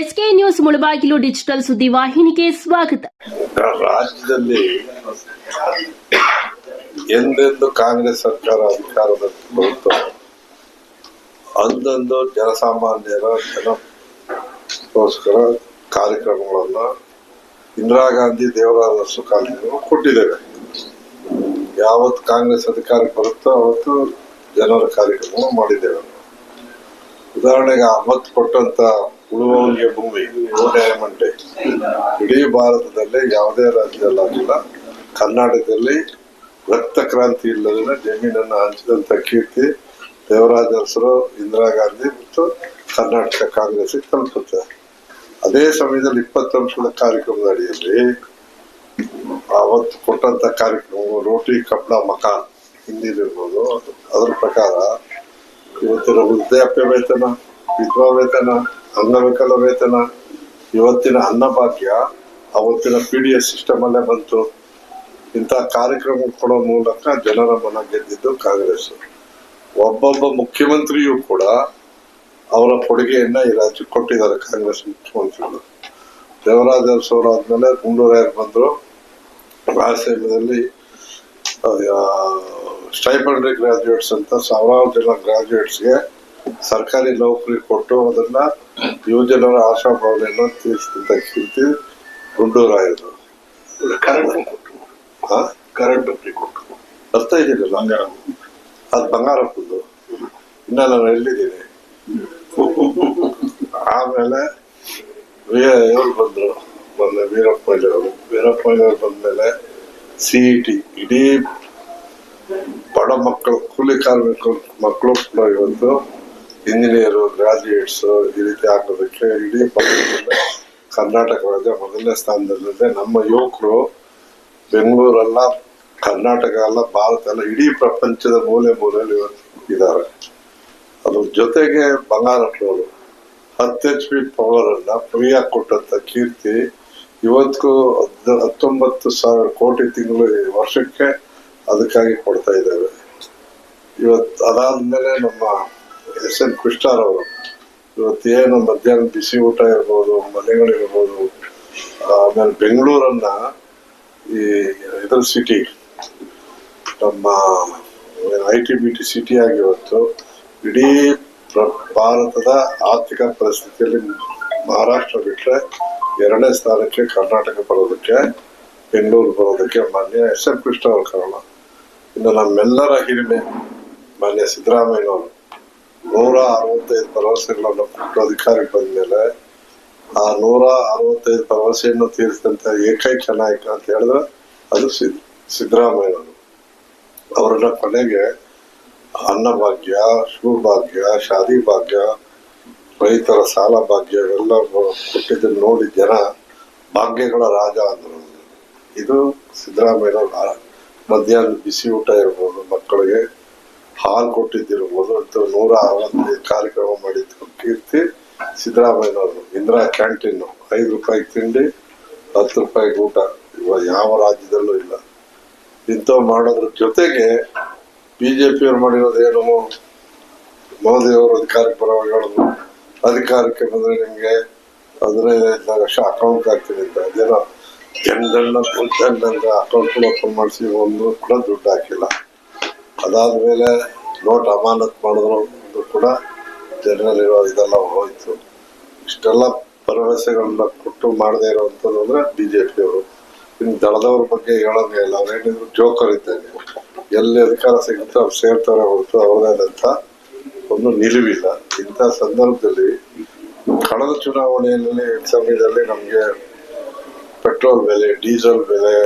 SK news Mulbagal digital ಸುದ್ದಿ ವಾಹಿನಿಗೆ ಸ್ವಾಗತ. ರಾಜ್ಯದಲ್ಲಿ ಎಂದೆಂದು ಕಾಂಗ್ರೆಸ್ ಸರ್ಕಾರ ಅಧಿಕಾರದ ಬರುತ್ತೋ ಅಂದಂದು ಜನಸಾಮಾನ್ಯರ ಜನಕ್ಕೋಸ್ಕರ ಕಾರ್ಯಕ್ರಮಗಳನ್ನ ಇಂದಿರಾ ಗಾಂಧಿ ದೇವರಾಜ ಕಾರ್ಯಕ್ರಮ ಕೊಟ್ಟಿದ್ದೇವೆ. ಯಾವತ್ತು ಕಾಂಗ್ರೆಸ್ ಅಧಿಕಾರಕ್ಕೆ ಬರುತ್ತೋ ಅವತ್ತು ಜನರ ಕಾರ್ಯಕ್ರಮ ಮಾಡಿದ್ದೇವೆ. ಉದಾಹರಣೆಗೆ ಅಮತ್ ಕೊಟ್ಟಂತ ಉಳುವವನಿಗೆ ಭೂಮಿ ಮಂಟೆ ಇಡೀ ಭಾರತದಲ್ಲಿ ಯಾವುದೇ ರಾಜ್ಯದಲ್ಲಾಗಿಲ್ಲ. ಕರ್ನಾಟಕದಲ್ಲಿ ರಕ್ತ ಕ್ರಾಂತಿ ಇಲ್ಲದಿಲ್ಲ ಜಮೀನನ್ನು ಹಂಚಿದಂತ ಕೀರ್ತಿ ದೇವರಾಜ ಅರಸರು ಇಂದಿರಾ ಗಾಂಧಿ ಮತ್ತು ಕರ್ನಾಟಕ ಕಾಂಗ್ರೆಸ್ ತಲುಪುತ್ತೆ. ಅದೇ ಸಮಯದಲ್ಲಿ ಇಪ್ಪತ್ತು ನಿಮಿಷದ ಕಾರ್ಯಕ್ರಮದ ಅಡಿಯಲ್ಲಿ ಅವತ್ತು ಕೊಟ್ಟಂತ ಕಾರ್ಯಕ್ರಮ ರೋಟಿ ಕಪ್ಪಳ ಮಕಾನ್ ಹಿಂದಿಲಿರ್ಬೋದು. ಅದು- ಅದ್ರ ಪ್ರಕಾರ ಇವತ್ತಿನ ವೃದ್ಧಾಪ್ಯ ವೇತನ, ವಿಧವಾ ವೇತನ ಅಂಗವಿಕಲ ವೇತನ, ಇವತ್ತಿನ ಅನ್ನಭಾಗ್ಯ ಅವತ್ತಿನ ಪಿ ಡಿ ಎಸ್ ಸಿಸ್ಟಮ್ ಅಲ್ಲೇ ಬಂತು. ಇಂಥ ಕಾರ್ಯಕ್ರಮ ಕೊಡೋ ಮೂಲಕ ಜನರ ಮನ ಗೆದ್ದಿದ್ದು ಕಾಂಗ್ರೆಸ್. ಒಬ್ಬೊಬ್ಬ ಮುಖ್ಯಮಂತ್ರಿಯೂ ಕೂಡ ಅವರ ಕೊಡುಗೆಯನ್ನ ಈ ರಾಜ್ಯಕ್ಕೆ ಕೊಟ್ಟಿದ್ದಾರೆ ಕಾಂಗ್ರೆಸ್ ಮುಖ್ಯಮಂತ್ರಿಗಳು. ದೇವರಾಜ ಸೋರ ಆದ್ಮೇಲೆ ಗುಂಡೂರಾಯರು ಬಂದ್ರು. ರಾಯಸೀಮದಲ್ಲಿ ಸ್ಟೈಪಂಡ್ರಿ ಗ್ರಾಜ್ಯುಯೇಟ್ಸ್ ಅಂತ ಸಾವಿರಾರು ಜನ ಗ್ರಾಜುಯೇಟ್ಸ್ಗೆ ಸರ್ಕಾರಿ ನೌಕರಿ ಕೊಟ್ಟು ಅದನ್ನ ಯುವಜನರ ಆಶಾಭಾವನೆಯನ್ನು ಭಾವನೆಯನ್ನು ಕೀರ್ತಿ ಗುಂಡೂರಾಯರು ಕರೆಂಟ್ ಕರೆಂಟ್ ಕೊಟ್ಟು. ಬರ್ತಾ ಬಂಗಾರ ಅದು ಬಂಗಾರಪ್ಪಂದು ಇನ್ನ ನಾನು ಎಲ್ಲಿದ್ದೀನಿ? ಆಮೇಲೆ ಇವ್ರು ಬಂದ್ರು. ಮೊನ್ನೆ ವೀರಪ್ಪ ವೀರಪ್ಪ ಬಂದ್ಮೇಲೆ ಸಿ ಇ ಟಿ ಇಡೀ ಬಡ ಮಕ್ಕಳು ಕೂಲಿ ಕಾರ್ಮಿಕ ಮಕ್ಕಳು ಕೂಡ ಇವತ್ತು ಇಂಜಿನಿಯರು ಗ್ರಾಜುಯೇಟ್ಸ್ ಈ ರೀತಿ ಹಾಕೋದಕ್ಕೆ ಇಡೀ ಕರ್ನಾಟಕ ರಾಜ್ಯ ಮೊದಲನೇ ಸ್ಥಾನದಲ್ಲಿದೆ. ನಮ್ಮ ಯುವಕರು ಬೆಂಗಳೂರಲ್ಲ, ಕರ್ನಾಟಕ ಅಲ್ಲ, ಭಾರತ ಅಲ್ಲ, ಇಡೀ ಪ್ರಪಂಚದ ಮೂಲೆ ಮೂಲೆಯಲ್ಲಿ ಇದ್ದಾರೆ. ಅದ್ರ ಜೊತೆಗೆ ಬಂಗಾರಪ್ಪನವರು, ಹತ್ತು ಎಚ್ ಪಿ ಪವರ್ ಅನ್ನ ಫ್ರೀಯಾಗಿ ಕೊಟ್ಟಂತ ಕೀರ್ತಿ ಇವತ್ತಿಗೂ ಹತ್ತೊಂಬತ್ತು ಸಾವಿರ ಕೋಟಿ ತಿಂಗಳು ವರ್ಷಕ್ಕೆ ಅದಕ್ಕಾಗಿ ಕೊಡ್ತಾ ಇದ್ದೇವೆ. ಇವತ್ತು ಅದಾದ್ಮೇಲೆ ನಮ್ಮ ಎಸ್ ಎನ್ ಕೃಷ್ಣರವರು ಇವತ್ತೇನು ಮಧ್ಯಾಹ್ನ ಬಿಸಿ ಊಟ ಇರ್ಬೋದು ಮನೆಗಳಿರ್ಬೋದು ಆಮೇಲೆ ಬೆಂಗಳೂರನ್ನ ಈ ಇದರ ಸಿಟಿ ನಮ್ಮ I T B T city ಆಗಿ ಇವತ್ತು ಇಡೀ ಭಾರತದ ಆರ್ಥಿಕ ಪರಿಸ್ಥಿತಿಯಲ್ಲಿ ಮಹಾರಾಷ್ಟ್ರ ಬಿಟ್ಟರೆ ಎರಡನೇ ಸ್ಥಾನಕ್ಕೆ ಕರ್ನಾಟಕ ಬರೋದಕ್ಕೆ, ಬೆಂಗಳೂರು ಬರೋದಕ್ಕೆ ಮಾನ್ಯ ಎಸ್ ಎನ್ ಕೃಷ್ಣ ಅವರು ಕಾರಣ. ಇನ್ನು ನಮ್ಮೆಲ್ಲರ ಹಿರಿಮೆ ಮಾನ್ಯ ಸಿದ್ದರಾಮಯ್ಯನವರು. ನೂರ ಅರವತ್ತೈದು ಭರವಸೆಗಳನ್ನು ಕೊಟ್ಟು ಅಧಿಕಾರಕ್ಕೆ ಬಂದ್ಮೇಲೆ ಆ ನೂರ ಅರವತ್ತೈದು ಭರವಸೆಯನ್ನು ತೀರಿಸಿದಂತ ಏಕೈಕ ನಾಯಕ ಅಂತ ಹೇಳಿದ್ರೆ ಅದು ಸಿದ್, ಸಿದ್ದರಾಮಯ್ಯನವರು. ಅವರನ್ನ ಕೊನೆಗೆ ಅನ್ನಭಾಗ್ಯ ಶಿವಭಾಗ್ಯ ಶಾದಿ ಭಾಗ್ಯ, ರೈತರ ಸಾಲ ಭಾಗ್ಯ ಇವೆಲ್ಲ ಕೊಟ್ಟಿದ್ದನ್ನು ನೋಡಿ ಜನ ಭಾಗ್ಯಗಳ ರಾಜ ಅಂದರು. ಇದು ಸಿದ್ದರಾಮಯ್ಯನವ್ರ ಮಧ್ಯಾಹ್ನ ಬಿಸಿ ಊಟ ಇರ್ಬೋದು ಮಕ್ಕಳಿಗೆ ಹಾಲು ಕೊಟ್ಟಿದ್ದಿರ್ಬೋದು ಅಂತ ನೂರ ಅರವತ್ತೈದು ಕಾರ್ಯಕ್ರಮ ಮಾಡಿದ್ರು. ಕೀರ್ತಿ ಸಿದ್ದರಾಮಯ್ಯನವರು, ಇಂದಿರಾ ಕ್ಯಾಂಟೀನ್ ಐದು ರೂಪಾಯಿ ತಿಂಡಿ, ಹತ್ತು ರೂಪಾಯಿ ಊಟ. ಇವಾಗ ಯಾವ ರಾಜ್ಯದಲ್ಲೂ ಇಲ್ಲ. ಇಂಥವು ಮಾಡೋದ್ರ ಜೊತೆಗೆ ಬಿಜೆಪಿಯವ್ರು ಮಾಡಿರೋದೇನು ಮೋದಿ ಅವರು ಅಧಿಕಾರಕ್ಕೆ ಪರವಾಗಿ ಹೇಳಿದ್ರು ಅಧಿಕಾರಕ್ಕೆ ಬಂದರೆ ನಿಮಗೆ ಹದಿನೈದು ಲಕ್ಷ ಅಕೌಂಟ್ ಹಾಕ್ತೀನಿ ಅಂತ. ಅದೇನೋ ಜನಗಳನ್ನ ಕುಂತ ಅಕೌಂಟ್ ಓಪನ್ ಮಾಡಿಸಿ, ಒಂದು ಕೂಡ ದುಡ್ಡು ಹಾಕಿಲ್ಲ. ಅದಾದ್ಮೇಲೆ ನೋಟ್ ಅಮಾನತ್ ಮಾಡಿದ್ರು ಕೂಡ ಜನರಲ್ಲಿರೋ ಇದೆಲ್ಲ ಹೋಯ್ತು. ಇಷ್ಟೆಲ್ಲ ಭರವಸೆಗಳನ್ನ ಕೊಟ್ಟು ಮಾಡದೇ ಇರುವಂಥದ್ದು ಅಂದ್ರೆ ಜೆ ಪಿಯವರು ಇನ್ನು ದಳದವ್ರ ಬಗ್ಗೆ ಹೇಳೋದೇ ಇಲ್ಲ. ಅವ್ರೇನಿದ್ರು ಜೋಕರ್ ಇದ್ದಂಗೆ ಎಲ್ಲಿ ಅಧಿಕಾರ ಸಿಗುತ್ತೋ ಅವ್ರು ಸೇರ್ತಾರೆ ಹೊರತು ಅವ್ರದ್ದಾದಂಥ ಒಂದು ನಿಲುವಿಲ್ಲ. ಇಂಥ ಸಂದರ್ಭದಲ್ಲಿ ಕಳೆದ ಚುನಾವಣೆಯಲ್ಲಿ ಸಮಯದಲ್ಲಿ ನಮಗೆ ಪೆಟ್ರೋಲ್ ಬೆಲೆ, ಡೀಸೆಲ್ ಬೆಲೆ,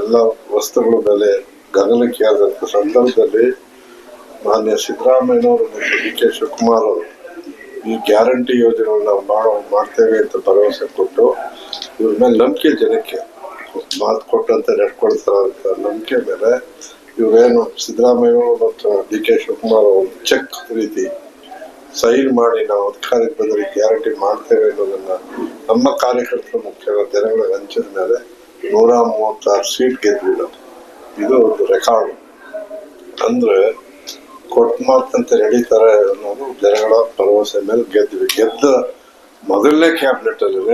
ಎಲ್ಲ ವಸ್ತುಗಳ ಬೆಲೆ ಗಗನಕ್ಕೆ ಆದಂಥ ಸಂದರ್ಭದಲ್ಲಿ ಮಾನ್ಯ ಸಿದ್ದರಾಮಯ್ಯನವರು ಮತ್ತು ಡಿ ಕೆ ಶಿವಕುಮಾರ್ ಅವರು ಈ ಗ್ಯಾರಂಟಿ ಯೋಜನೆಗಳನ್ನ ಮಾಡೋ ಮಾಡ್ತೇವೆ ಅಂತ ಭರವಸೆ ಕೊಟ್ಟು ಇವ್ರ ಮೇಲೆ ನಂಬಿಕೆ ಜನಕ್ಕೆ. ಮಾತು ಕೊಟ್ಟಂತೆ ನಡ್ಕೊಳ್ತಾರೆ ಅಂತ ನಂಬಿಕೆ ಮೇಲೆ ಇವರೇನು ಸಿದ್ದರಾಮಯ್ಯನವರು ಮತ್ತು ಡಿ ಕೆ ಶಿವಕುಮಾರ್ ಅವರು ಚೆಕ್ ರೀತಿ ಸೈನ್ ಮಾಡಿ ನಾವು ಅಧಿಕಾರಕ್ಕೆ ಬಂದರೆ ಗ್ಯಾರಂಟಿ ಮಾಡ್ತೇವೆ ಅನ್ನೋದನ್ನು ನಮ್ಮ ಕಾರ್ಯಕರ್ತರು ಮುಖ್ಯ ಜನಗಳ ಹಂಚಿದ ಮೇಲೆ ನೂರ ಮೂವತ್ತಾರು ಸೀಟ್ ಗೆದ್ದಿಲ್ಲ. ಇದು ಒಂದು ರೆಕಾರ್ಡ್. ಅಂದ್ರೆ ಕೊಟ್ಟ ಮಾತಂತೆ ನಡೀತಾರೆ ಅನ್ನೋದು ಜನಗಳ ಭರವಸೆ ಮೇಲೆ ಗೆದ್ವಿ ಗೆದ್ದ ಮೊದಲನೇ ಕ್ಯಾಬಿನೆಟ್ ಅಲ್ಲಿ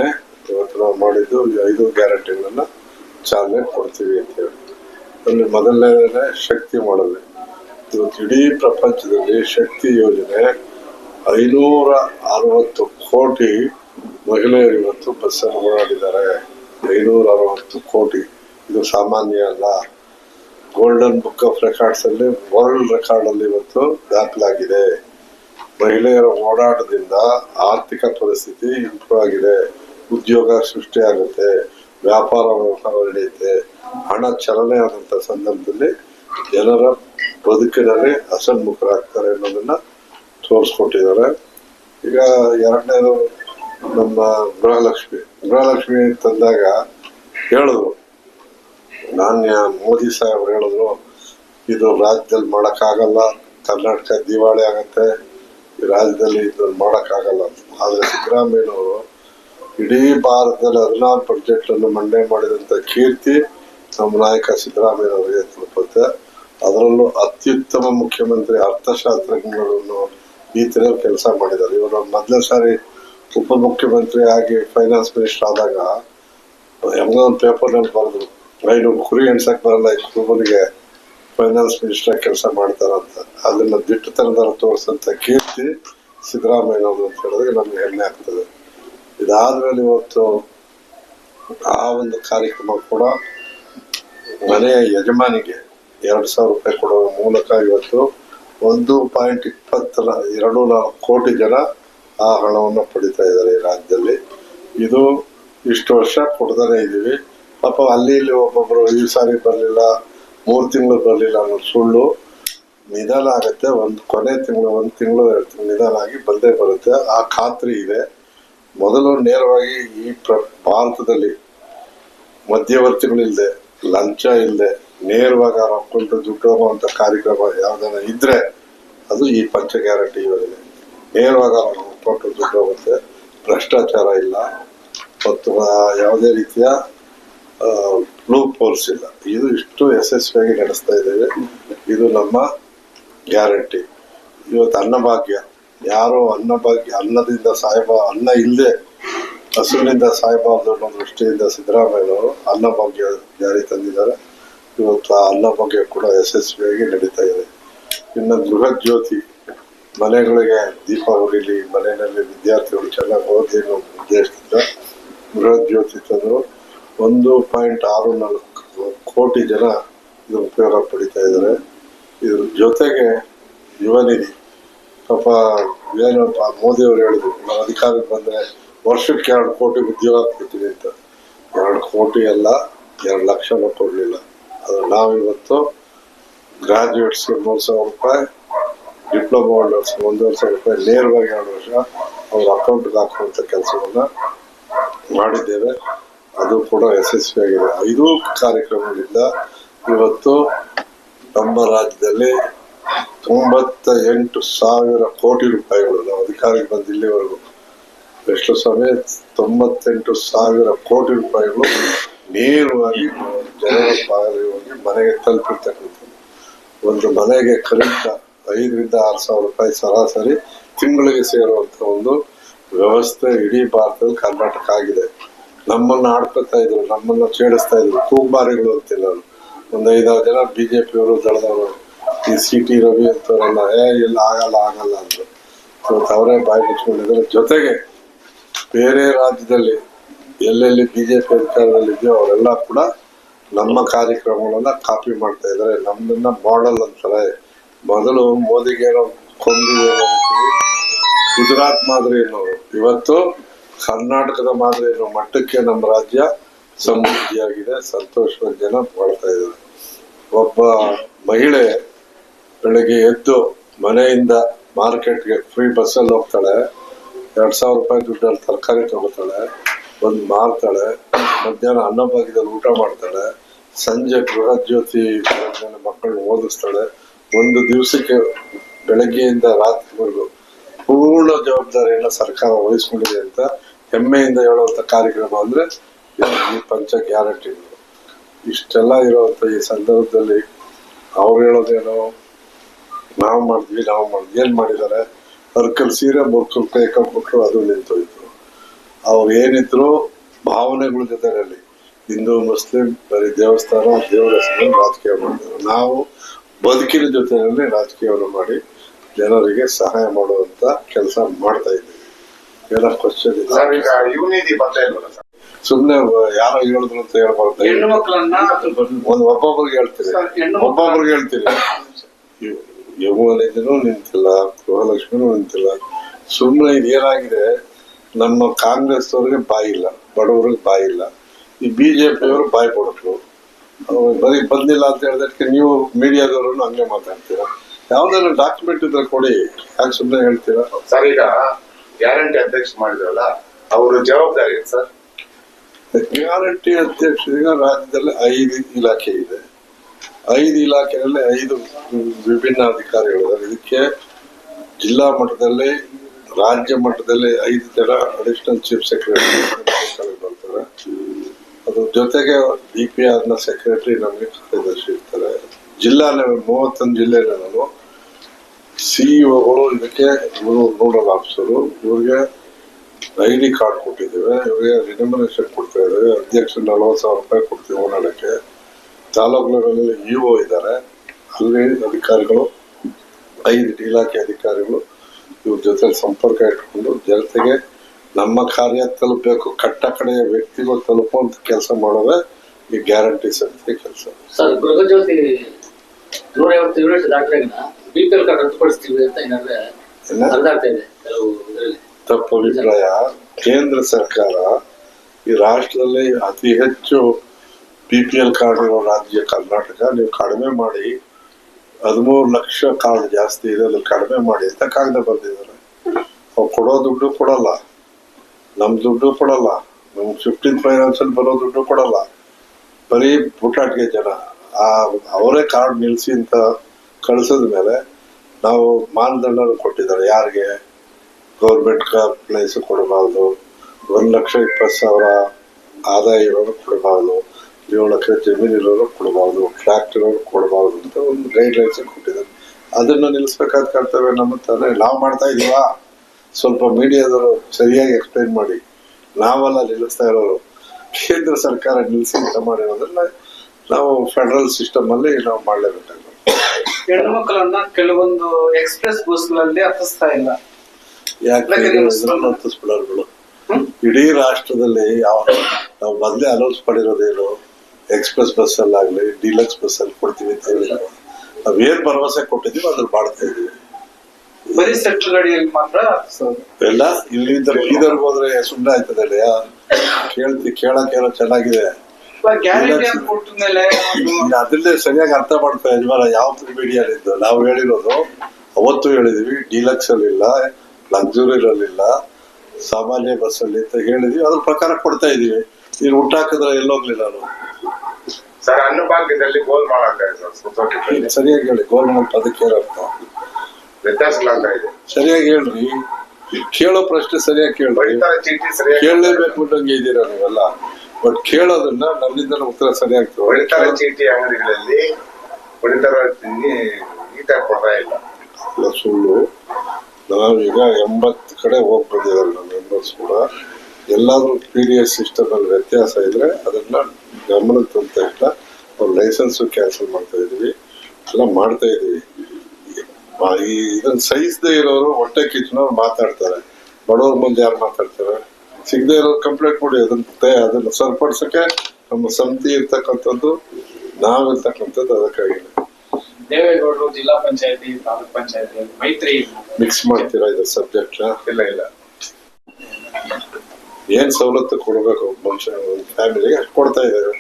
ಇವತ್ತು ನಾವು ಮಾಡಿದ್ದು ಐದು ಗ್ಯಾರಂಟಿಗಳನ್ನ ಚಾಲನೆ ಕೊಡ್ತೀವಿ ಅಂತ ಹೇಳಿ ಅಲ್ಲಿ ಮೊದಲನೇ ಶಕ್ತಿ ಮಾಡಿದೆ. ಇವತ್ತು ಇಡೀ ಪ್ರಪಂಚದಲ್ಲಿ ಶಕ್ತಿ ಯೋಜನೆ ಐನೂರ ಅರವತ್ತು ಕೋಟಿ ಮಹಿಳೆಯರು ಇವತ್ತು ಬಸ್ಸನ್ನು ಓಡಾಡಿದ್ದಾರೆ. ಐನೂರ ಅರವತ್ತು ಕೋಟಿ. ಇದು ಸಾಮಾನ್ಯ ಅಲ್ಲ. ಗೋಲ್ಡನ್ ಬುಕ್ ಆಫ್ ರೆಕಾರ್ಡ್ಸ್ ಅಲ್ಲಿ ವರ್ಲ್ಡ್ ರೆಕಾರ್ಡ್ ಅಲ್ಲಿ ಇವತ್ತು ದಾಖಲಾಗಿದೆ. ಮಹಿಳೆಯರ ಓಡಾಟದಿಂದ ಆರ್ಥಿಕ ಪರಿಸ್ಥಿತಿ ಇಂಪ್ರೂವ್ ಆಗಿದೆ. ಉದ್ಯೋಗ ಸೃಷ್ಟಿಯಾಗುತ್ತೆ ವ್ಯಾಪಾರ ವ್ಯವಹಾರ ನಡೆಯುತ್ತೆ. ಹಣ ಚಲನೆ ಆದಂತ ಸಂದರ್ಭದಲ್ಲಿ ಜನರ ಬದುಕಿನಲ್ಲಿ ಅಸನ್ಮುಖರಾಗ್ತಾರೆ ಅನ್ನೋದನ್ನ ತೋರಿಸ್ಕೊಟ್ಟಿದ್ದಾರೆ. ಈಗ ಎರಡನೇದು ನಮ್ಮ ಗೃಹಲಕ್ಷ್ಮಿ. ಗೃಹಲಕ್ಷ್ಮಿ ತಂದಾಗ ಹೇಳಿದ್ರು ನಾಣ್ಯ ಮೋದಿ ಸಾಹೇಬ್ರು ಹೇಳಿದ್ರು, ಇದು ರಾಜ್ಯದಲ್ಲಿ ಮಾಡೋಕ್ಕಾಗಲ್ಲ, ಕರ್ನಾಟಕ ದಿವಾಳಿ ಆಗತ್ತೆ, ಈ ರಾಜ್ಯದಲ್ಲಿ ಇದನ್ನು ಮಾಡೋಕ್ಕಾಗಲ್ಲ ಆದರೆ ಸಿದ್ದರಾಮಯ್ಯನವರು ಇಡೀ ಭಾರತದಲ್ಲಿ ಹದಿನಾರು ಬಜೆಟ್ಗಳನ್ನು ಮಂಡನೆ ಮಾಡಿದಂತ ಕೀರ್ತಿ ನಮ್ಮ ನಾಯಕ ಸಿದ್ದರಾಮಯ್ಯನವರಿಗೆ ತಲುಪುತ್ತೆ. ಅದರಲ್ಲೂ ಅತ್ಯುತ್ತಮ ಮುಖ್ಯಮಂತ್ರಿ ಅರ್ಥಶಾಸ್ತ್ರಜ್ಞರನ್ನು ಈ ಥರ ಕೆಲಸ ಮಾಡಿದ್ದಾರೆ. ಇವರು ಮೊದಲನೇ ಸಾರಿ ಉಪಮುಖ್ಯಮಂತ್ರಿ ಆಗಿ ಫೈನಾನ್ಸ್ ಮಿನಿಸ್ಟರ್ ಆದಾಗ ಯಾವುದೋ ಒಂದು ಪೇಪರ್ನಲ್ಲಿ ಬರೆದ್ರು. ಐನೂರು ಕುರಿ ಎಣ್ಸಕ್ ಬರಲ್ಲ, ಈ ಕುಟುಂಬನಿಗೆ ಫೈನಾನ್ಸ್ ಮಿನಿಸ್ಟರ್ ಕೆಲಸ ಮಾಡ್ತಾರಂತ ಅದನ್ನ ದಿಟ್ಟತನದಲ್ಲಿ ತೋರಿಸಂತ ಕೀರ್ತಿ ಸಿದ್ದರಾಮಯ್ಯನವರು ಅಂತ ಹೇಳಿದ್ರೆ ನಮ್ಗೆ ಹೆಮ್ಮೆ ಆಗ್ತದೆ. ಇದಾದ್ಮೇಲೆ ಇವತ್ತು ಆ ಒಂದು ಕಾರ್ಯಕ್ರಮ ಕೂಡ ಮನೆಯ ಯಜಮಾನಿಗೆ ಎರಡು ಸಾವಿರ ರೂಪಾಯಿ ಕೊಡುವ ಮೂಲಕ ಇವತ್ತು ಒಂದು ಪಾಯಿಂಟ್ ಇಪ್ಪತ್ತರ, ಎರಡು ನಾಲ್ಕು ಕೋಟಿ ಜನ ಆ ಹಣವನ್ನು ಪಡಿತಾ ಇದ್ದಾರೆ ಈ ರಾಜ್ಯದಲ್ಲಿ. ಇದು ಇಷ್ಟು ವರ್ಷ ಕೊಡ್ತಾನೆ ಇದೀವಿ ಪಾಪ ಅಲ್ಲಿ ಇಲ್ಲಿ ಒಬ್ಬೊಬ್ರು ಈ ಸಾರಿ ಬರಲಿಲ್ಲ, ಮೂರು ತಿಂಗಳು ಬರಲಿಲ್ಲ ಅನ್ನೋ ಸುಳ್ಳು ನಿಧಾನ ಆಗುತ್ತೆ. ಒಂದು ಕೊನೆ ತಿಂಗಳು, ಒಂದು ತಿಂಗಳು, ಎರಡು ತಿಂಗಳು ನಿಧಾನ ಆಗಿ ಬಂದೇ ಬರುತ್ತೆ. ಆ ಖಾತ್ರಿ ಇದೆ. ಮೊದಲು ನೇರವಾಗಿ ಈ ಪ್ರ, ಭಾರತದಲ್ಲಿ ಮಧ್ಯವರ್ತಿಗಳಿಲ್ಲದೆ ಲಂಚ ಇಲ್ಲದೆ ನೇರವಾಗಿ ಅವ್ರ ಅಕೌಂಟ್ ದುಡ್ಡು ಹೋಗುವಂಥ ಕಾರ್ಯಕ್ರಮ ಯಾವ್ದಾನ ಇದ್ರೆ ಅದು ಈ ಪಂಚ ಗ್ಯಾರಂಟಿ ಯೋಜನೆ ನೇರವಾಗಿ ಅವ್ರ ಅಕೌಂಟ್ ದುಡ್ಡು ಹೋಗುತ್ತೆ ಭ್ರಷ್ಟಾಚಾರ ಇಲ್ಲ. ಮತ್ತು ಯಾವುದೇ ರೀತಿಯ ಲೂಪ್ ಹೋಲ್ಸ್ ಇಲ್ಲ ಇದು ಇಷ್ಟು ಯಶಸ್ವಿಯಾಗಿ ನಡೆಸ್ತಾ ಇದ್ದೇವೆ. ಇದು ನಮ್ಮ ಗ್ಯಾರಂಟಿ ಇವತ್ತು ಅನ್ನಭಾಗ್ಯ ಯಾರೋ ಅನ್ನಭಾಗ್ಯ ಅನ್ನದಿಂದ ಸಾಯಬ ಅನ್ನ ಇಲ್ಲದೆ ಹಸುವಿನಿಂದ ಸಾಯಬಾರ್ದು ಅನ್ನೋ ದೃಷ್ಟಿಯಿಂದ ಸಿದ್ದರಾಮಯ್ಯನವರು ಅನ್ನಭಾಗ್ಯ ಜಾರಿ ತಂದಿದ್ದಾರೆ. ಇವತ್ತು ಆ ಅನ್ನಭಾಗ್ಯ ಕೂಡ ಯಶಸ್ವಿಯಾಗಿ ನಡೀತಾ ಇದೆ. ಇನ್ನು ಗೃಹ ಜ್ಯೋತಿ ಮನೆಗಳಿಗೆ ದೀಪ ಹೊಡಿಲಿ ಮನೆಯಲ್ಲಿ ವಿದ್ಯಾರ್ಥಿಗಳು ಚೆನ್ನಾಗಿ ಓದಿ ಉದ್ದೇಶದಿಂದ ಗೃಹ ಜ್ಯೋತಿ ತಂದರು. ಒಂದು ಪಾಯಿಂಟ್ ಆರು ನಾಲ್ಕು ಕೋಟಿ ಜನ ಇದು ಉಪಯೋಗ ಪಡಿತಾ ಇದ್ದಾರೆ. ಇದ್ರ ಜೊತೆಗೆ ಯುವನಿಧಿ, ಪಾಪ ಏನಪ್ಪ ಮೋದಿ ಅವರು ಹೇಳಿದ್ರು, ನಾವು ಅಧಿಕಾರಕ್ಕೆ ಬಂದ್ರೆ ವರ್ಷಕ್ಕೆ ಎರಡು ಕೋಟಿ ಉದ್ಯೋಗ ಕೊಡ್ತೀವಿ ಅಂತ. ಎರಡು ಕೋಟಿ ಅಲ್ಲ, ಎರಡು ಲಕ್ಷನೂ ಕೊಡ್ಲಿಲ್ಲ. ಆದರೆ ನಾವಿವತ್ತು ಗ್ರಾಜುಯೇಟ್ಸ್ಗೆ ಮೂರು ಸಾವಿರ ರೂಪಾಯಿ ಡಿಪ್ಲೊಮಾ ಹೋಲ್ಡರ್ಸ್ ಒಂದೂವರೆ ಸಾವಿರ ರೂಪಾಯಿ ನೇರವಾಗಿ ಎರಡು ವರ್ಷ ಅವ್ರ ಅಕೌಂಟ್ಗೆ ಹಾಕುವಂಥ ಕೆಲಸವನ್ನು ಮಾಡಿದ್ದೇವೆ. ಅದು ಕೂಡ ಯಶಸ್ವಿಯಾಗಿದೆ ಐದು ಕಾರ್ಯಕ್ರಮಗಳಿಂದ ಇವತ್ತು ನಮ್ಮ ರಾಜ್ಯದಲ್ಲಿ ತೊಂಬತ್ತ ಎಂಟು ಸಾವಿರ ಕೋಟಿ ರೂಪಾಯಿಗಳು ನಾವು ಅಧಿಕಾರಕ್ಕೆ ಬಂದ ಇಲ್ಲಿವರೆಗೂ. ಎಷ್ಟು ಸಮಯ ತೊಂಬತ್ತೆಂಟು ಸಾವಿರ ಕೋಟಿ ರೂಪಾಯಿಗಳು ನೇರವಾಗಿ ಜನರ ಪಾಲಿ ಹೋಗಿ ಮನೆಗೆ ತಲುಪಿರ್ತಕ್ಕಂಥದ್ದು. ಒಂದು ಮನೆಗೆ ಕನಿಷ್ಠ ಐದರಿಂದ ಆರು ಸಾವಿರ ರೂಪಾಯಿ ಸರಾಸರಿ ತಿಂಗಳಿಗೆ ಸೇರುವಂಥ ಒಂದು ವ್ಯವಸ್ಥೆ ಇಡೀ ಭಾರತದಲ್ಲಿ ಕರ್ನಾಟಕ ಆಗಿದೆ. ನಮ್ಮನ್ನ ಆಡ್ಕೊತಾ ಇದ್ರು, ನಮ್ಮನ್ನ ಛೇಡಿಸ್ತಾ ಇದ್ರು. ಕೂಗ್ಬಾರಿಗಳು ಅಂತಿಲ್ಲ ನಾನು ಒಂದು ಐದಾರು ಜನ ಬಿಜೆಪಿಯವರು ದಳದವರು. ಈ ಸಿ ಟಿ ರವಿ ಅಂತವರೆಲ್ಲ, ಏ, ಇಲ್ಲ, ಆಗಲ್ಲ ಆಗಲ್ಲ ಅಂದ್ರು. ಇವತ್ತು ಅವರೇ ಬಾಯಿ ಜೊತೆಗೆ ಬೇರೆ ರಾಜ್ಯದಲ್ಲಿ ಎಲ್ಲೆಲ್ಲಿ ಬಿಜೆಪಿ ಅಧಿಕಾರದಲ್ಲಿ ಇದೆಯೋ ಅವರೆಲ್ಲ ಕೂಡ ನಮ್ಮ ಕಾರ್ಯಕ್ರಮಗಳನ್ನ ಕಾಪಿ ಮಾಡ್ತಾ ಇದ್ದಾರೆ. ನಮ್ಮನ್ನ ಮಾಡಲ್ ಅಂತಾರೆ. ಮೊದಲು ಮೋದಿಗೆ ಏನೋ ಕೊಂದು ಅಂತೀವಿ. ಗುಜರಾತ್ ಮಾದರಿ ಅನ್ನೋರು ಇವತ್ತು ಕರ್ನಾಟಕದ ಮಾದರಿ ಅನ್ನೋ ಮಟ್ಟಕ್ಕೆ ನಮ್ಮ ರಾಜ್ಯ ಸಮೃದ್ಧಿಯಾಗಿದೆ ಸಂತೋಷವಾಗಿ ಜನ ಮಾಡ್ತಾ ಇದ್ದಾರೆ. ಒಬ್ಬ ಮಹಿಳೆ ಬೆಳಗ್ಗೆ ಎದ್ದು ಮನೆಯಿಂದ ಮಾರ್ಕೆಟ್ಗೆ ಫ್ರೀ ಬಸ್ಸಲ್ಲಿ ಹೋಗ್ತಾಳೆ, ಎರಡು ಸಾವಿರ ರೂಪಾಯಿ ದುಡ್ಡಲ್ಲಿ ತರಕಾರಿ ತಗೋತಾಳೆ, ಬಂದು ಮಾರ್ತಾಳೆ, ಮಧ್ಯಾಹ್ನ ಅನ್ನ ಭಾಗ್ಯದಲ್ಲಿ ಊಟ ಮಾಡ್ತಾಳೆ, ಸಂಜೆ ಗೃಹ ಜ್ಯೋತಿ ಮಕ್ಕಳನ್ನ ಓದಿಸ್ತಾಳೆ. ಒಂದು ದಿವಸಕ್ಕೆ ಬೆಳಗ್ಗೆಯಿಂದ ರಾತ್ರಿವರೆಗೂ ಪೂರ್ಣ ಜವಾಬ್ದಾರಿಯನ್ನ ಸರ್ಕಾರ ವಹಿಸ್ಕೊಂಡಿದೆ ಅಂತ ಹೆಮ್ಮೆಯಿಂದ ಹೇಳುವಂತ ಕಾರ್ಯಕ್ರಮ ಅಂದ್ರೆ ಈ ಪಂಚ ಗ್ಯಾರಂಟಿ. ಇಷ್ಟೆಲ್ಲ ಇರುವಂತ ಈ ಸಂದರ್ಭದಲ್ಲಿ ಅವ್ರು ಹೇಳೋದೇನೋ? ನಾವು ಮಾಡಿದ್ವಿ ನಾವು ಮಾಡಿದ್ವಿ. ಏನ್ ಮಾಡಿದ್ದಾರೆ? ಅರ್ಕಲ್ ಸೀರೆ ಮುರ್ಕಲ್ ಕೈ ಕಂಬಿಟ್ರು ಅದು ನಿಂತೋಯ್ತು. ಅವ್ರು ಏನಿದ್ರು ಭಾವನೆಗಳ ಜೊತೆಯಲ್ಲಿ ಹಿಂದೂ, ಮುಸ್ಲಿಂ, ಬರೀ ದೇವಸ್ಥಾನ, ದೇವರ ರಾಜಕೀಯ ಮಾಡಿದ್ರು ನಾವು ಬದುಕಿನ ಜೊತೆಯಲ್ಲಿ ರಾಜಕೀಯವನ್ನು ಮಾಡಿ ಜನರಿಗೆ ಸಹಾಯ ಮಾಡುವಂತ ಕೆಲಸ ಮಾಡ್ತಾ ಇದ್ದೀವಿ. ಕ್ವಶನ್ ಇದೆ ಸುಮ್ನೆ ಯಾರೋ ಹೇಳಿದ್ರು ಅಂತ ಹೇಳ್ಬಾರ್ದು. ಒಂದ್ ಒಬ್ಬೊಬ್ರಿಗೆ ಹೇಳ್ತೀನಿ ಒಬ್ಬೊಬ್ರಿಗೆ ಹೇಳ್ತೀನಿ ಯಮುವನಿಗೂ ನಿಂತಿಲ್ಲ ಗೃಹಲಕ್ಷ್ಮಿನೂ ನಿಂತಿಲ್ಲ. ಸುಮ್ಮನೆ ಇದು ಏನಾಗಿದೆ ನಮ್ಮ ಕಾಂಗ್ರೆಸ್ ಅವ್ರಿಗೆ ಬಾಯಿ ಇಲ್ಲ ಬಡವ್ರಿಗೆ ಬಾಯಿ ಇಲ್ಲ. ಈ ಬಿಜೆಪಿ ಅವರು ಬಾಯಿ ಬರೀ ಬಂದಿಲ್ಲ ಅಂತ ಹೇಳಿದಕ್ಕೆ ನೀವು ಮೀಡಿಯಾದವರು ಹಂಗೆ ಮಾತಾಡ್ತೀರಾ? ಯಾವ್ದಾದ್ರು ಡಾಕ್ಯುಮೆಂಟ್ ಇದ್ರೆ ಕೊಡಿ. ಯಾಕೆ ಸುಮ್ಮನೆ ಹೇಳ್ತೀರಾ? ಸರ್ ಈಗ ಗ್ಯಾರಂಟಿ ಅಧ್ಯಕ್ಷ ಮಾಡಿದ್ರಲ್ಲ ಅವ್ರ ಜವಾಬ್ದಾರಿ ಸರ್? ಗ್ಯಾರಂಟಿ ಅಧ್ಯಕ್ಷರಿಗೆ ರಾಜ್ಯದಲ್ಲಿ ಐದು ಇಲಾಖೆ ಇದೆ. ಐದು ಇಲಾಖೆಯಲ್ಲಿ ಐದು ವಿಭಿನ್ನ ಅಧಿಕಾರಿಗಳು ಇದಕ್ಕೆ ಜಿಲ್ಲಾ ಮಟ್ಟದಲ್ಲಿ ರಾಜ್ಯ ಮಟ್ಟದಲ್ಲಿ ಐದು ಜನ ಅಡಿಷನಲ್ ಚೀಫ್ ಸೆಕ್ರೆಟರಿ ಬರ್ತಾರೆ ಅದ್ರ ಜೊತೆಗೆ ಡಿ ಪಿ ಆರ್ನ ಸೆಕ್ರೆಟರಿ ನಮಗೆ ಕಾರ್ಯದರ್ಶಿ ಇರ್ತಾರೆ. ಜಿಲ್ಲಾ ಲೆವೆಲ್, ಮೂವತ್ತೊಂದು ನಾನು ಸಿಇಒಗಳು ಇದಕ್ಕೆ ಇವರು ನೋಡಲ್ ಆಫೀಸರು ಇವರಿಗೆ ಐ ಡಿ ಕಾರ್ಡ್ ಕೊಟ್ಟಿದ್ದೇವೆ. ಇವರಿಗೆ ರಿನಮಿನೇಷನ್ ಕೊಡ್ತಾ ಇದ್ದೇವೆ. ಅಧ್ಯಕ್ಷ ನಲವತ್ತು ಸಾವಿರ ರೂಪಾಯಿ ಕೊಡ್ತೀವಿ ಓಡಾಡಕ್ಕೆ. ತಾಲೂಕು ಲೆವೆಲಲ್ಲಿ ಇಒ ಇದ್ದಾರೆ. ಅಲ್ಲಿ ಅಧಿಕಾರಿಗಳು, ಐದು ಇಲಾಖೆ ಅಧಿಕಾರಿಗಳು ಇವ್ರ ಜೊತೆ ಸಂಪರ್ಕ ಇಟ್ಕೊಂಡು ಜನತೆಗೆ ನಮ್ಮ ಕಾರ್ಯ ತಲುಪಬೇಕು. ಕಟ್ಟ ಕಡೆಯ ವ್ಯಕ್ತಿಗಳು ತಲುಪುವಂತ ಕೆಲಸ ಮಾಡೋದೇ ಈ ಗ್ಯಾರಂಟಿ ಸಂಸ್ಥೆ ಕೆಲಸ. ನೂರೈವತ್ತು ಯೂನಿಟ್ ದಾಟಿದಾಗ ಬಿ ಪಿ ಎಲ್ ಕಾರ್ಡ್ ರದ್ದುಪಡಿಸ್ತೀವಿ ಅಂತ ಏನಾದ್ರೆ ಹರಿದಾಡ್ತಾ ಇದೆ ಕೆಲವು ಇದರಲ್ಲಿ. ತಪ್ಪು ಅಭಿಪ್ರಾಯ. ಕೇಂದ್ರ ಸರ್ಕಾರ ಈ ರಾಷ್ಟ್ರದಲ್ಲಿ ಅತಿ ಹೆಚ್ಚು ಬಿ ಪಿ ಎಲ್ ಕಾರ್ಡ್ ಇರೋ ರಾಜ್ಯ ಕರ್ನಾಟಕ ನೀವು ಕಡಿಮೆ ಮಾಡಿ ಹದಿಮೂರು ಲಕ್ಷ ಕಾರ್ಡ್ ಜಾಸ್ತಿ ಇದೆ ಅದು ಕಡಿಮೆ ಮಾಡಿ ಅಂತ ಕಾಗದ ಬರ್ದಿದ್ದಾರೆ. ಅವ್ರು ಕೊಡೋ ದುಡ್ಡು ಕೊಡಲ್ಲ. ನಮ್ಮ ದುಡ್ಡು ಕೊಡಲ್ಲ. ನಮ್ಗೆ ಫಿಫ್ಟೀನ್ ಫೈನಾನ್ಸ್ ಅಲ್ಲಿ ಬರೋ ದುಡ್ಡು ಕೊಡಲ್ಲ. ಬರೀ ಬುಟಾಟ್ಗೆ ಜನ. ಆ ಅವರೇ ಕಾರ್ಡ್ ನಿಲ್ಲಿಸಿ ಅಂತ ಕಳಿಸಿದ ಮೇಲೆ ನಾವು ಮಾನದಂಡ ಕೊಟ್ಟಿದ್ದಾರೆ. ಯಾರಿಗೆ? ಗೌರ್ಮೆಂಟ್ ಪ್ಲೇಸ್ ಕೊಡಬಾರ್ದು. ಒಂದು ಲಕ್ಷ ಇಪ್ಪತ್ತು ಸಾವಿರ ಆದಾಯ ಇರೋರು ಕೊಡಬಾರ್ದು. ಏಳು ಲಕ್ಷ ಜಮೀನು ಇರೋರು ಕೊಡಬಾರ್ದು. ಟ್ರ್ಯಾಕ್ಟರ್ ಇರೋರು ಕೊಡಬಾರ್ದು ಅಂತ ಒಂದು ಗೈಡ್ ಲೈನ್ಸ್ ಕೊಟ್ಟಿದ್ದಾರೆ. ಅದನ್ನು ನಿಲ್ಲಿಸ್ಬೇಕಾದ ಕರ್ತವ್ಯ ನಮ್ಮ ನಾವು ಮಾಡ್ತಾ ಇದೀವಾ ಸ್ವಲ್ಪ ಮೀಡಿಯಾದವರು ಸರಿಯಾಗಿ ಎಕ್ಸ್ಪ್ಲೈನ್ ಮಾಡಿ. ನಾವೆಲ್ಲ ನಿಲ್ಲಿಸ್ತಾ ಇರೋರು. ಕೇಂದ್ರ ಸರ್ಕಾರ ನಿಲ್ಲಿಸಿ ಅಂತ ಮಾಡಿರೋದನ್ನ ನಾವು ಫೆಡರಲ್ ಸಿಸ್ಟಮ್ ಅಲ್ಲಿ ನಾವು ಮಾಡಲೇಬೇಕಾಗುತ್ತೆ ಹೆಣ್ಣು ಮಕ್ಕಳನ್ನ ಕೆಲವೊಂದು ಎಕ್ಸ್ಪ್ರೆಸ್ ಬಸ್ಗಳಲ್ಲಿ ಹತ್ತಿಸ್ತಾ ಇಲ್ಲ? ಇಡೀ ರಾಷ್ಟ್ರದಲ್ಲಿ ಯಾವ ನಾವು ಮೊದಲೇ ಅನೌನ್ಸ್ ಮಾಡಿರೋದೇನು ಎಕ್ಸ್ಪ್ರೆಸ್ ಬಸ್ ಆಗಲಿ ಡಿಲಕ್ಸ್ ಬಸ್ ಅಲ್ಲಿ ಕೊಡ್ತೀವಿ ಅಂತ ಹೇಳಿ ನಾವ್ ಏನ್ ಭರವಸೆ ಕೊಟ್ಟಿದೀವಿ ಅದ್ರ ಮಾಡ್ತಾ ಇದೀವಿ ಬರೀ ಸೆಂಟ್ರಲ್ ಗಾಡಿಯಲ್ಲಿ ಮಾತ್ರ ಎಲ್ಲ ಇಲ್ಲಿಂದ ಬೀದರ್ಗೆ ಹೋದ್ರೆ ಸುಮ್ಮನೆ ಆಯ್ತದೆ ಕೇಳ್ತಿ ಕೇಳ್ತಿ ಕೇಳಕ್ಕೇನೋ ಚೆನ್ನಾಗಿದೆ. ಅದನ್ನೇ ಸರಿಯಾಗಿ ಅರ್ಥ ಮಾಡ್ತಾ ಯಜಮಾನ ಯಾವ ಮೀಡಿಯಾಲಿದ್ದು ನಾವು ಹೇಳಿರೋದು ಅವತ್ತು ಹೇಳಿದ್ವಿ ಡಿಲಕ್ಸ್ ಅಲ್ಲಿ ಇಲ್ಲ ಇರಲಿಲ್ಲ ಸಾಮಾನ್ಯ ಬಸ್ ಅಲ್ಲಿ ಅಂತ ಹೇಳಿದ್ವಿ. ಅದ್ರ ಪ್ರಕಾರ ಕೊಡ್ತಾ ಇದೀವಿ ನೀನು ಹುಟ್ಟಾಕಿದ್ರೆ ಎಲ್ಲೋಗ್ಲಿ ನಾನು? ಸರ್ ಅನ್ನಭಾಗ್ಯದಲ್ಲಿ ಗೋಲ್ ಈಗ ಸರಿಯಾಗಿ ಹೇಳಿ ಗೌರ್ಮೆಂಟ್ ಅದಕ್ಕೆ ಏನರ್ಥ ವ್ಯತ್ಯಾಸಗಳಾಗ್ತಾ ಇದೆ. ಸರಿಯಾಗಿ ಹೇಳ್ರಿ. ಕೇಳೋ ಪ್ರಶ್ನೆ ಸರಿಯಾಗಿ ಕೇಳ್ರಿ. ಕೇಳಲೇಬೇಕು ಅನ್ನಂಗೆ ಇದ್ದೀರಾ ನೀವೆಲ್ಲ. ಬಟ್ ಕೇಳೋದನ್ನ ನನ್ನಿಂದ ಉತ್ತರ ಸರಿಯಾಗಿ ಪಡಿತರ ಚೀಟಿ ಅಂಗಡಿಗಳಲ್ಲಿ ಪಡಿತರ ನೀಟಾಗಿ ಕೊಡ್ತಾ ಇಲ್ಲ. ಸುಳ್ಳು. ನಾವೀಗ ಎಂಬತ್ತು ಕಡೆ ಹೋಗಿ ಬಂದಿದ್ದಾರೆ ನಮ್ಮ ಮೆಂಬರ್ಸ್ ಕೂಡ. ಎಲ್ಲಾದ್ರೂ ಪಿ ಡಿ ಎಸ್ ಸಿಸ್ಟಮ್ ಅಲ್ಲಿ ವ್ಯತ್ಯಾಸ ಇದ್ರೆ ಅದನ್ನ ಗಮನಕ್ಕೆ ತಂತ ಇಲ್ಲ. ಅವ್ರ ಲೈಸೆನ್ಸ್ ಕ್ಯಾನ್ಸಲ್ ಮಾಡ್ತಾ ಇದೀವಿ ಎಲ್ಲ ಮಾಡ್ತಾ ಇದೀವಿ ಇದನ್ನ ಸಹಿಸದೇ ಇರೋರು ಹೊಟ್ಟೆ ಕಿಚ್ಚಿನವ್ರು ಮಾತಾಡ್ತಾರೆ. ಬಡವ್ರ ಮುಂದೆ ಯಾರು ಮಾತಾಡ್ತಾರೆ? ಸಿಗದೆ ಇರೋ ಕಂಪ್ಲೇಂಟ್ ಕೊಡಿ ಅದನ್ನ ಅದನ್ನು ಸರಿಪಡಿಸಕ್ಕೆ ನಮ್ಮ ಸಮಿತಿ ಇರ್ತಕ್ಕಂಥದ್ದು ನಾವಿರ್ತಕ್ಕಂಥದ್ದು ಅದಕ್ಕಾಗಿ. ದೇವೇಗೌಡರು ಜಿಲ್ಲಾ ಪಂಚಾಯತಿ ತಾಲೂಕ್ ಪಂಚಾಯತಿ ಮೈತ್ರಿ ಮಿಕ್ಸ್ ಮಾಡ್ತೀರಾ ಇದು ಸಬ್ಜೆಕ್ಟ್ ಇಲ್ಲ ಇಲ್ಲ. ಏನ್ ಸವಲತ್ತು ಕೊಡ್ಬೇಕು ಮನುಷ್ಯ ಫ್ಯಾಮಿಲಿಗೆ ಅಷ್ಟು ಕೊಡ್ತಾ ಇದ್ದಾರೆ.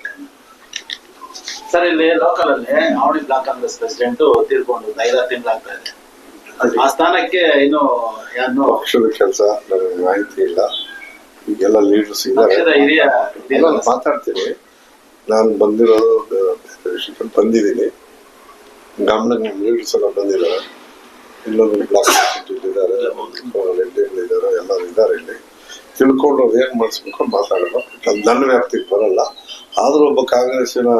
ಸರ್ ಇಲ್ಲಿ ಲೋಕಲ್ ಅಲ್ಲಿ ಬ್ಲಾಕ್ ಕಾಂಗ್ರೆಸ್ ಪ್ರೆಸಿಡೆಂಟ್ ತೀರ್ಕೊಂಡು ಒಂದು ಐದಾರು ತಿಂಗಳಾಗ್ತಾ ಇದೆ. ಆ ಸ್ಥಾನಕ್ಕೆ ಇನ್ನು ಯಾರು ಪಕ್ಷದ ಕೆಲಸ ನನಗೆ ಮಾಹಿತಿ ಇಲ್ಲ. ಈಗೆಲ್ಲ ಲೀಡರ್ಸ್ ಇದ್ದಾರೆ. ಮಾತಾಡ್ತೀನಿ. ನಾನು ಬಂದಿರೋದು ವಿಷಯಕ್ಕೆ ಬಂದಿದ್ದೀನಿ. ಗಮನಕ್ಕೆ ಲೀಡರ್ಸ್ ಎಲ್ಲ ಬಂದಿದ್ದಾರೆ. ಇನ್ನೊಂದು ಬ್ಲಾಕ್ ಇದ್ದಾರೆ ರೆಡ್ಡಿಗಳಿದ್ದಾರೆ ಎಲ್ಲರೂ ಇದ್ದಾರೆ ಇಲ್ಲಿ. ತಿಳ್ಕೊಂಡು ಅವ್ರು ಹೇಗೆ ಮಾಡಿಸ್ಬೇಕು ಮಾತಾಡೋಣ ದಂಡ ನನ್ನ ವ್ಯಾಪ್ತಿಗೆ ಬರಲ್ಲ. ಆದರೂ ಒಬ್ಬ ಕಾಂಗ್ರೆಸ್ಸಿನ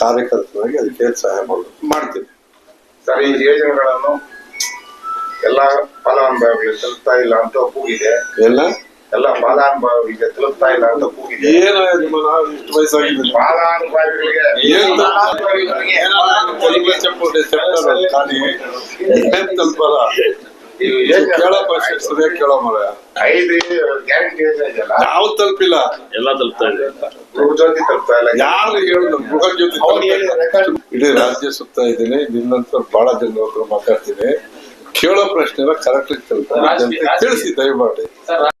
ಕಾರ್ಯಕರ್ತನಾಗಿ ಅದಕ್ಕೆ ಏನ್ ಸಹಾಯ ಮಾಡಬೇಕು ಮಾಡ್ತೀನಿ. ಸರ್ ಈ ಯೋಜನೆಗಳನ್ನು ಎಲ್ಲ ಫಲಾನುಭವಿಗಳಿಗೆ ತಲುಪ್ತಾ ಇಲ್ಲ ಅಂತ ಕೂಗಿದೆ ಎಲ್ಲ? ಎಲ್ಲ ಫಲಾನುಭವಿಗೆ ತಲುಪ್ತಾ ಇಲ್ಲ ಅಂತ ಕೂಗಿದೆ. ಏನು ನಾವು ಇಷ್ಟು ವಯಸ್ಸಾಗಿದೆ? ಫಲಾನುಭವಿಗಳಿಗೆ ಐದು ಗ್ಯಾರಂಟಿ ಇದೆಯಲ್ಲ ನಾವು ತಲುಪಿಲ್ಲ. ಎಲ್ಲ ತಲುಪ್ತಾ ಇದೆ. ಗೃಹಜ್ಯೋತಿ ತಲುಪ್ತಾ ಇಲ್ಲ. ಯಾರು ಹೇಳಿದ್ರು ಗೃಹ ಜೊತೆ ಇಡೀ ರಾಜ್ಯ ಸುತ್ತಾ ಇದ್ದೀನಿ. ನಿನ್ನಂತ ಬಹಳ ಜನ ಮಾತಾಡ್ತೀನಿ. ಕೇಳೋ ಪ್ರಶ್ನೆ ಕರೆಕ್ಟ್ ತಿಳಿಸಿ ದಯಮಾಡಿ. ಸರ್